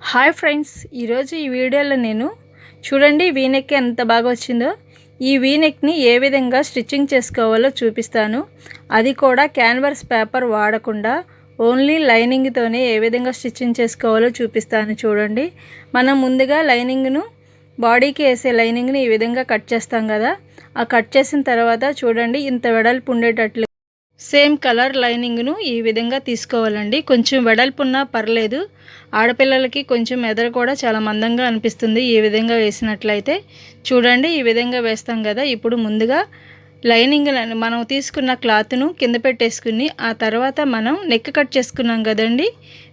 Hi friends ఈరోజు ఈ వీడియోలో నేను చూడండి వీనెక్ ఎంత బాగా వచ్చిందో. ఈ వీనెక్ని ఏ విధంగా స్టిచ్చింగ్ చేసుకోవాలో చూపిస్తాను. అది కూడా క్యాన్వర్స్ పేపర్ వాడకుండా ఓన్లీ లైనింగ్తోనే ఏ విధంగా స్టిచ్చింగ్ చేసుకోవాలో చూపిస్తాను చూడండి. మనం ముందుగా లైనింగ్ను బాడీకి వేసే లైనింగ్ని ఈ విధంగా కట్ చేస్తాం కదా. ఆ కట్ చేసిన తర్వాత చూడండి ఇంత వెడల్పు ఉండేటట్లు సేమ్ కలర్ లైనింగ్ను ఈ విధంగా తీసుకోవాలండి. కొంచెం వెడల్పున్నా పర్లేదు. ఆడపిల్లలకి కొంచెం ఎదర కూడా చాలా మందంగా అనిపిస్తుంది ఈ విధంగా వేసినట్లయితే. చూడండి ఈ విధంగా వేస్తాం కదా. ఇప్పుడు ముందుగా లైనింగ్ మనం తీసుకున్న క్లాత్ను కింద పెట్టేసుకుని ఆ తర్వాత మనం నెక్ కట్ చేసుకున్నాం కదండి.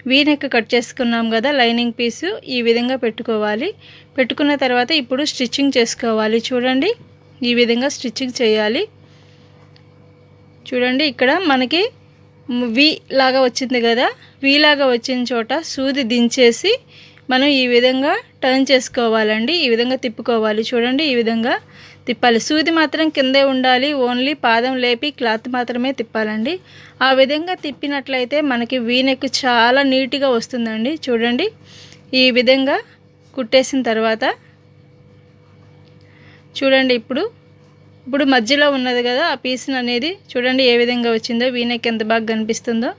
వీ నెక్ కట్ చేసుకున్నాం కదా లైనింగ్ పీసు ఈ విధంగా పెట్టుకోవాలి. పెట్టుకున్న తర్వాత ఇప్పుడు స్టిచ్చింగ్ చేసుకోవాలి. చూడండి ఈ విధంగా స్టిచ్చింగ్ చేయాలి. చూడండి ఇక్కడ మనకి వి లాగా వచ్చింది కదా. వి లాగా వచ్చిన చోట సూది దించేసి మనం ఈ విధంగా టర్న్ చేసుకోవాలండి. ఈ విధంగా తిప్పుకోవాలి. చూడండి ఈ విధంగా తిప్పాలి. సూది మాత్రం కిందే ఉండాలి. ఓన్లీ పాదం లేపి క్లాత్ మాత్రమే తిప్పాలండి. ఆ విధంగా తిప్పినట్లయితే మనకి వీనెక్ చాలా నీట్గా వస్తుందండి. చూడండి ఈ విధంగా కుట్టేసిన తర్వాత చూడండి ఇప్పుడు ఇప్పుడు మధ్యలో ఉన్నది కదా ఆ పీస్ అనేది చూడండి ఏ విధంగా వచ్చిందో వీనెక్ ఎంత బాగా కనిపిస్తుందో.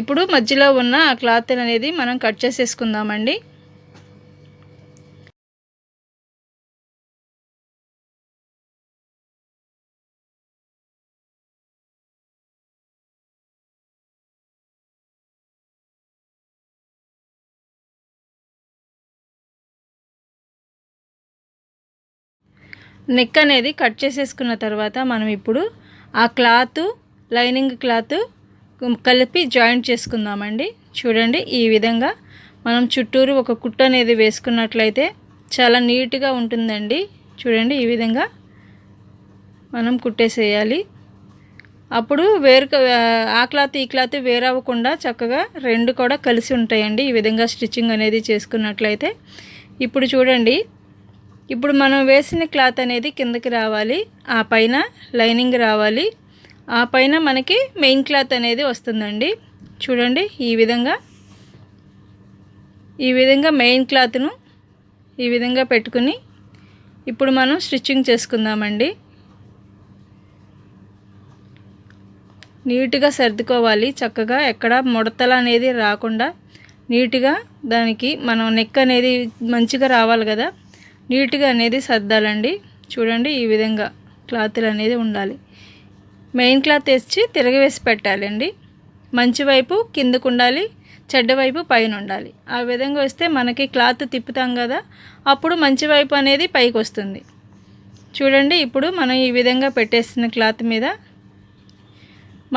ఇప్పుడు మధ్యలో ఉన్న ఆ క్లాత్ అనేది మనం కట్ చేసేసుకుందామండి. నెక్ అనేది కట్ చేసేసుకున్న తర్వాత మనం ఇప్పుడు ఆ క్లాత్ లైనింగ్ క్లాత్ కలిపి జాయింట్ చేసుకుందామండి. చూడండి ఈ విధంగా మనం చుట్టూరు ఒక కుట్ట అనేది వేసుకున్నట్లయితే చాలా నీట్గా ఉంటుందండి. చూడండి ఈ విధంగా మనం కుట్టేసేయాలి. అప్పుడు వేరు ఆ క్లాత్ ఈ క్లాత్ వేరవ్వకుండా చక్కగా రెండు కూడా కలిసి ఉంటాయండి. ఈ విధంగా స్టిచ్చింగ్ అనేది చేసుకున్నట్లయితే. ఇప్పుడు చూడండి ఇప్పుడు మనం వేసిన క్లాత్ అనేది కిందకి రావాలి ఆ పైన లైనింగ్ రావాలి. ఆ పైన మనకి మెయిన్ క్లాత్ అనేది వస్తుందండి. చూడండి ఈ విధంగా ఈ విధంగా మెయిన్ క్లాత్ను ఈ విధంగా పెట్టుకుని ఇప్పుడు మనం స్టిచ్చింగ్ చేసుకుందామండి. నీట్గా సర్దుకోవాలి చక్కగా ఎక్కడ ముడతలు అనేది రాకుండా నీట్గా దానికి మనం నెక్ అనేది మంచిగా రావాలి కదా. నీట్గా అనేది సర్దాలండి. చూడండి ఈ విధంగా క్లాతులు అనేది ఉండాలి. మెయిన్ క్లాత్ తెచ్చి తిరగవేసి పెట్టాలండి. మంచి వైపు కిందకు ఉండాలి చెడ్డ వైపు పైన ఉండాలి. ఆ విధంగా వస్తే మనకి క్లాత్ తిప్పుతాం కదా అప్పుడు మంచి వైపు అనేది పైకి వస్తుంది. చూడండి ఇప్పుడు మనం ఈ విధంగా పెట్టేసిన క్లాత్ మీద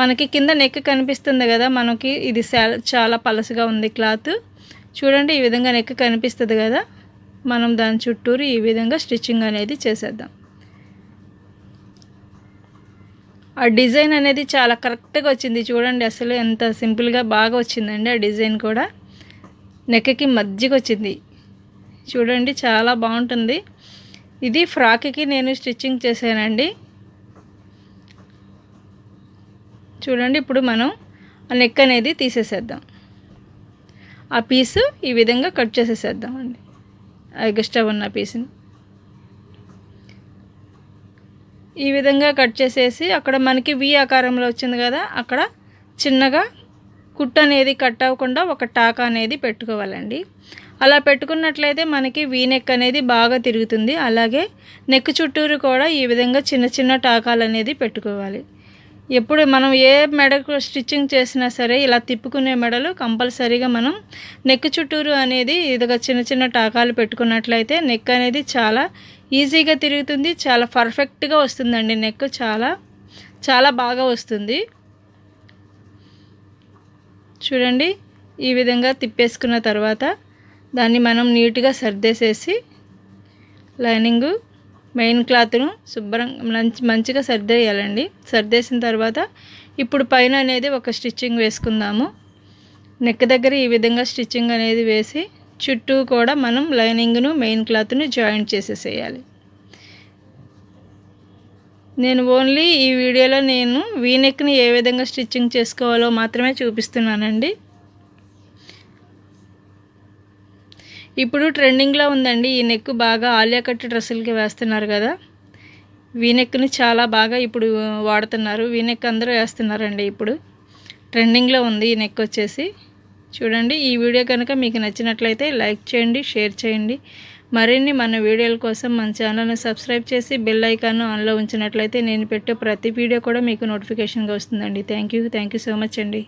మనకి కింద నెక్ కనిపిస్తుంది కదా మనకి ఇది చాలా పలసగా ఉంది క్లాత్. చూడండి ఈ విధంగా నెక్ కనిపిస్తుంది కదా. మనం దాని చుట్టూరు ఈ విధంగా స్టిచ్చింగ్ అనేది చేసేద్దాం. ఆ డిజైన్ అనేది చాలా కరెక్ట్గా వచ్చింది. చూడండి అసలు ఎంత సింపుల్గా బాగా వచ్చిందండి ఆ డిజైన్ కూడా. నెక్కకి మధ్యకి వచ్చింది. చూడండి చాలా బాగుంటుంది. ఇది ఫ్రాక్కి నేను స్టిచ్చింగ్ చేశానండి. చూడండి ఇప్పుడు మనం ఆ నెక్ అనేది తీసేసేద్దాం. ఆ పీసు ఈ విధంగా కట్ చేసేసేద్దాం అండి ఎగస్ట్రా ఉన్న పీస్ని ఈ విధంగా కట్ చేసేసి అక్కడ మనకి వి ఆకారంలో వచ్చింది కదా అక్కడ చిన్నగా కుట్ట అనేది కట్ అవ్వకుండా ఒక టాకా అనేది పెట్టుకోవాలండి. అలా పెట్టుకున్నట్లయితే మనకి వీ నెక్ అనేది బాగా తిరుగుతుంది. అలాగే నెక్ చుట్టూరు కూడా ఈ విధంగా చిన్న చిన్న టాకాలు అనేది పెట్టుకోవాలి. ఎప్పుడు మనం ఏ మెడకు స్టిచ్చింగ్ చేసినా సరే ఇలా తిప్పుకునే మెడలు కంపల్సరీగా మనం నెక్ చుట్టూరు అనేది ఇదిగా చిన్న చిన్న టాకాలు పెట్టుకున్నట్లయితే నెక్ అనేది చాలా ఈజీగా తిరుగుతుంది చాలా పర్ఫెక్ట్గా వస్తుందండి నెక్ చాలా చాలా బాగా వస్తుంది. చూడండి ఈ విధంగా తిప్పేసుకున్న తర్వాత దాన్ని మనం నీట్గా సర్దేసేసి లైనింగు మెయిన్ క్లాత్ను శుభ్రం మంచి మంచిగా సర్దేయాలండి. సర్దేసిన తర్వాత ఇప్పుడు పైన అనేది ఒక స్టిచ్చింగ్ వేసుకుందాము. నెక్ దగ్గర ఈ విధంగా స్టిచ్చింగ్ అనేది వేసి చుట్టూ కూడా మనం లైనింగ్ను మెయిన్ క్లాత్ను జాయింట్ చేసేసేయాలి. నేను ఓన్లీ ఈ వీడియోలో నేను వీనెక్ని ఏ విధంగా స్టిచ్చింగ్ చేసుకోవాలో మాత్రమే చూపిస్తున్నానండి. ఇప్పుడు ట్రెండింగ్లో ఉందండి. ఈ నెక్ బాగా ఆలియా కట్ డ్రెస్సులకి వేస్తున్నారు కదా. వీనెక్ని చాలా బాగా ఇప్పుడు వాడుతున్నారు. వీనెక్ అందరూ వేస్తున్నారండి ఇప్పుడు. ట్రెండింగ్లో ఉంది ఈ నెక్ వచ్చేసి. చూడండి ఈ వీడియో కనుక మీకు నచ్చినట్లయితే లైక్ చేయండి షేర్ చేయండి. మరిన్ని మన వీడియోల కోసం మన ఛానల్ను సబ్స్క్రైబ్ చేసి బెల్ ఐకాన్ ఆన్లో ఉంచినట్లయితే నేను పెట్టే ప్రతి వీడియో కూడా మీకు నోటిఫికేషన్గా వస్తుందండి. Thank you thank you so much అండి.